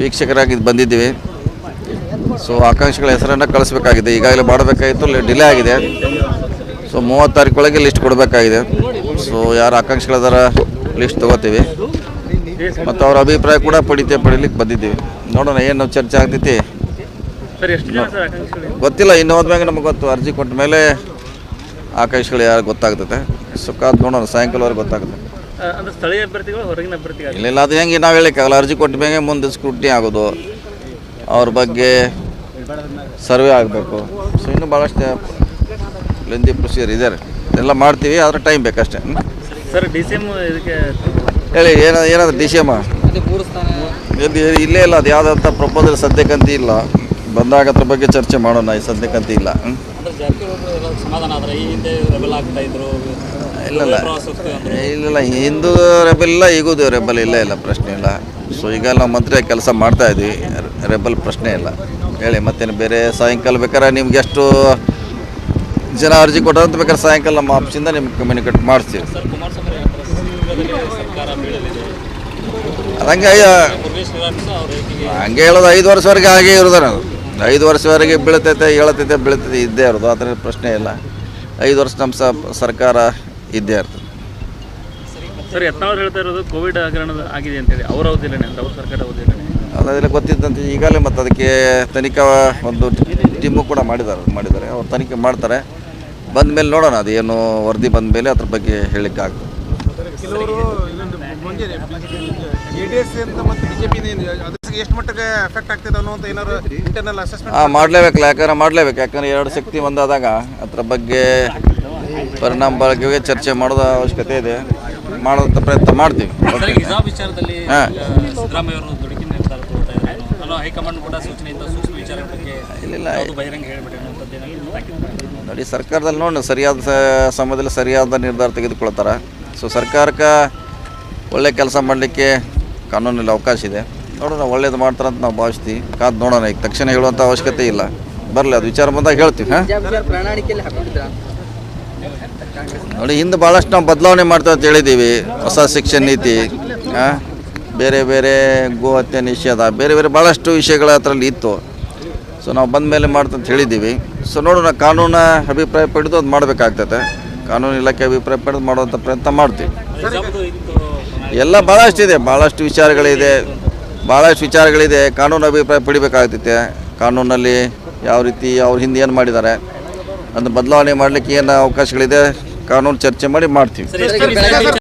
ವೀಕ್ಷಕರಾಗಿ ಬಂದಿದ್ದೀವಿ. ಸೊ ಆಕಾಂಕ್ಷಿಗಳ ಹೆಸರನ್ನು ಕಳಿಸ್ಬೇಕಾಗಿದೆ. ಈಗಾಗಲೇ ಮಾಡಬೇಕಾಗಿತ್ತು ಡಿಲೇ ಆಗಿದೆ. ಸೊ ಮೂವತ್ತು ತಾರೀಕೊಳಗೆ ಲಿಸ್ಟ್ ಕೊಡಬೇಕಾಗಿದೆ. ಸೊ ಯಾರು ಆಕಾಂಕ್ಷಿಗಳದಾರ ಲಿಸ್ಟ್ ತೊಗೋತೀವಿ. ಮತ್ತು ಅವರ ಅಭಿಪ್ರಾಯ ಕೂಡ ಪಡಿತೆ ಪಡಿಲಿಕ್ಕೆ ಬಂದಿದ್ದೀವಿ. ನೋಡೋಣ ಏನು ಚರ್ಚೆ ಆಗ್ತೈತಿ. ಗೊತ್ತಿಲ್ಲ ಇನ್ನು ಹೋದ್ಮ್ಯಾಗ ನಮಗೆ ಗೊತ್ತು. ಅರ್ಜಿ ಕೊಟ್ಟ ಮೇಲೆ ಆಕಾಂಕ್ಷಿಗಳು ಯಾರು ಗೊತ್ತಾಗ್ತದೆ ಸುಖ ನೋಡೋಣ ಸಾಯಂಕಾಲವರೆಗೆ ಗೊತ್ತಾಗುತ್ತೆ. ಅಂದ್ರೆ ಸ್ಥಳೀಯ ಅಭ್ಯರ್ಥಿಗಳು ಹೊರಗಿನ ಅಭ್ಯರ್ಥಿಗಳು? ಇಲ್ಲ ಇಲ್ಲ ಅದು ಹೆಂಗೆ ನಾವು ಹೇಳಿಕ್ಕಾಗಲ್ಲ. ಅರ್ಜಿ ಕೊಟ್ಟ ಮೇಲೆ ಮುಂದೆ ಸ್ಕ್ರೂಟ್ನಿ ಆಗೋದು. ಅವ್ರ ಬಗ್ಗೆ ಸರ್ವೆ ಆಗಬೇಕು. ಸೊ ಇನ್ನೂ ಭಾಳಷ್ಟು ಲೆಂದಿ ಪ್ರೊಸೀಜರ್ ಇದೆ. ಎಲ್ಲ ಮಾಡ್ತೀವಿ ಆದರೆ ಟೈಮ್ ಬೇಕಷ್ಟೇ? ಸರ್ ಡಿ ಸಿ ಎಂ ಇದಕ್ಕೆ ಹೇಳಿ ಏನಾದ್ರು ಏನಾದ್ರು ಡಿ ಸಿ ಎಂ ಇಲ್ಲೇ ಇಲ್ಲ ಅದು ಯಾವುದಂತ ಪ್ರಪೋಸಲ್ ಸದ್ಯಕ್ಕಂತ ಇಲ್ಲ. ಬಂದಾಗ ಅದ್ರ ಬಗ್ಗೆ ಚರ್ಚೆ ಮಾಡೋಣ ಈ ಸದ್ಯಕ್ಕಂತ ಇಲ್ಲ. ಜಾರಕಿಹೊಳಿ ಎಲ್ಲ ಸಮಾಧಾನ ಆದ್ರೆ ಈ ಹಿಂದೆ ರೆಬಲ್ ಆಗ್ತಾ ಇದ್ರು. ಇಲ್ಲ ಇಲ್ಲ. ಹಿಂದೂ ರೆಬಲ್ ಇಲ್ಲ ಈಗೂ ರೆಬಲ್ ಇಲ್ಲ ಇಲ್ಲ ಪ್ರಶ್ನೆ ಇಲ್ಲ. ಸೊ ಈಗ ನಾವು ಮಂತ್ರಿ ಕೆಲಸ ಮಾಡ್ತಾ ಇದ್ವಿ. ರೆಬಲ್ ಪ್ರಶ್ನೆ ಇಲ್ಲ. ಹೇಳಿ ಮತ್ತೇನು ಬೇರೆ? ಸಾಯಂಕಾಲ ಬೇಕಾದ್ರೆ ನಿಮ್ಗೆ ಎಷ್ಟು ಜನ ಅರ್ಜಿ ಕೊಟ್ಟಂತ ಬೇಕಾದ್ರೆ ಸಾಯಂಕಾಲ ನಮ್ಮ ಆಫೀಸಿಂದ ನಿಮ್ಗೆ ಕಮ್ಯುನಿಕೇಟ್ ಮಾಡಿಸ್ತೀವಿ. ಹಂಗೆ ಹಂಗೆ ಹೇಳೋದು ಐದು ವರ್ಷವರೆಗೆ ಹಾಗೆ ಇರೋದು ನಾವು ಐದು ವರ್ಷವರೆಗೆ ಬೀಳ್ತೈತೆ ಹೇಳತೈತೆ ಬೀಳ್ತೈತೆ ಇದ್ದೇ ಇರೋದು. ಅದರ ಪ್ರಶ್ನೆ ಇಲ್ಲ. ಐದು ವರ್ಷ ನಮ್ಮ ಸ ಸರ್ಕಾರ ಇದ್ದೇ ಇರ್ತದೆ. ಸರ್ ಯತ್ನಾಳ್ ಹೇಳ್ತಾ ಇರೋದು ಕೋವಿಡ್ ಹಗರಣದ ಆಗಿದೆ ಅಂತೇಳಿ. ಅವ್ರ ಅವಧಿಯಲ್ಲೇ ಅಂತ ಅವ್ರ ಸರ್ಕಾರ ಅವಧಿಯಲ್ಲೇ ಅದೆಲ್ಲ ಗೊತ್ತಿದ್ದಂತೆ. ಈಗಾಗಲೇ ಮತ್ತು ಅದಕ್ಕೆ ತನಿಖಾ ಒಂದು ಟೀಮು ಕೂಡ ಮಾಡಿದ್ದಾರೆ ಮಾಡಿದ್ದಾರೆ. ಅವ್ರು ತನಿಖೆ ಮಾಡ್ತಾರೆ. ಬಂದ ಮೇಲೆ ನೋಡೋಣ ಅದು ಏನು ವರದಿ ಬಂದ ಮೇಲೆ ಅದ್ರ ಬಗ್ಗೆ ಹೇಳಿಕ್ಕೆ ಆಗ್ತದೆ ಕೆಲವರು ಎಷ್ಟು ಮಟ್ಟಿಗೆ ಎಫೆಕ್ಟ್ ಆಗ್ತಿದೆ ಅನ್ನೋಂಥ ಏನಾರು ಇಂಟರ್ನಲ್ ಅಸೆಸ್ಮೆಂಟ್ ಹಾಂ ಮಾಡಲೇಬೇಕಲ್ಲ ಯಾಕಂದ್ರೆ ಮಾಡಲೇಬೇಕು. ಯಾಕಂದ್ರೆ ಎರಡು ಶಕ್ತಿ ಒಂದಾದಾಗ ಅದ್ರ ಬಗ್ಗೆ ಪರಿಣಾಮ ಬಗ್ಗೆ ಚರ್ಚೆ ಮಾಡೋದ ಅವಶ್ಯಕತೆ ಇದೆ. ಮಾಡೋಂಥ ಪ್ರಯತ್ನ ಮಾಡ್ತೀವಿ. ವಿಚಾರದಲ್ಲಿ ಹೈಕಮಾಂಡ್ ಕೂಡ ಸೂಕ್ಷ್ಮ ಬಗ್ಗೆ ಇಲ್ಲ ಬಹಿರಂಗ ನೋಡಿ ಸರ್ಕಾರದಲ್ಲಿ ನೋಡಿ ಸರಿಯಾದ ಸಮಯದಲ್ಲಿ ಸರಿಯಾದ ನಿರ್ಧಾರ ತೆಗೆದುಕೊಳ್ತಾರೆ. ಸೊ ಸರ್ಕಾರಕ್ಕೆ ಒಳ್ಳೆ ಕೆಲಸ ಮಾಡಲಿಕ್ಕೆ ಕಾನೂನಲ್ಲಿ ಅವಕಾಶ ಇದೆ. ನೋಡೋಣ ಒಳ್ಳೇದು ಮಾಡ್ತಾರೆ ಅಂತ ನಾವು ಭಾವಿಸ್ತೀವಿ. ಕಾದು ನೋಡೋಣ ಈಗ ತಕ್ಷಣ ಹೇಳುವಂಥ ಅವಶ್ಯಕತೆ ಇಲ್ಲ. ಬರಲಿ ಅದು ವಿಚಾರ ಬಂದಾಗ ಹೇಳ್ತೀವಿ ಹಾಂ? ನೋಡಿ ಹಿಂದೆ ಭಾಳಷ್ಟು ನಾವು ಬದಲಾವಣೆ ಮಾಡ್ತಾ ಅಂತ ಹೇಳಿದ್ದೀವಿ. ಹೊಸ ಶಿಕ್ಷಣ ನೀತಿ ಆ, ಬೇರೆ ಬೇರೆ ಗೋ ಹತ್ಯೆ ನಿಷೇಧ ಬೇರೆ ಬೇರೆ ಭಾಳಷ್ಟು ವಿಷಯಗಳ ಅದರಲ್ಲಿ ಇತ್ತು. ಸೊ ನಾವು ಬಂದ ಮೇಲೆ ಮಾಡ್ತಂತ ಹೇಳಿದ್ದೀವಿ. ಸೊ ನೋಡೋಣ ಕಾನೂನ ಅಭಿಪ್ರಾಯ ಪಡೆದು ಅದು ಮಾಡಬೇಕಾಗ್ತದೆ. ಕಾನೂನು ಇಲಾಖೆ ಅಭಿಪ್ರಾಯ ಪಡೆದು ಮಾಡುವಂಥ ಪ್ರಯತ್ನ ಮಾಡ್ತೀವಿ. ಎಲ್ಲ ಭಾಳಷ್ಟು ಇದೆ ಭಾಳಷ್ಟು ವಿಚಾರಗಳಿದೆ. ಭಾಳಷ್ಟು ವಿಚಾರಗಳಿದೆ. ಕಾನೂನು ಅಭಿಪ್ರಾಯ ಪಡಿಬೇಕಾಗ್ತೈತೆ. ಕಾನೂನಲ್ಲಿ ಯಾವ ರೀತಿ ಅವ್ರ ಹಿಂದೆ ಏನು ಮಾಡಿದ್ದಾರೆ, ಅದನ್ನು ಬದಲಾವಣೆ ಮಾಡಲಿಕ್ಕೆ ಏನು ಅವಕಾಶಗಳಿದೆ, ಕಾನೂನು ಚರ್ಚೆ ಮಾಡಿ ಮಾಡ್ತೀವಿ.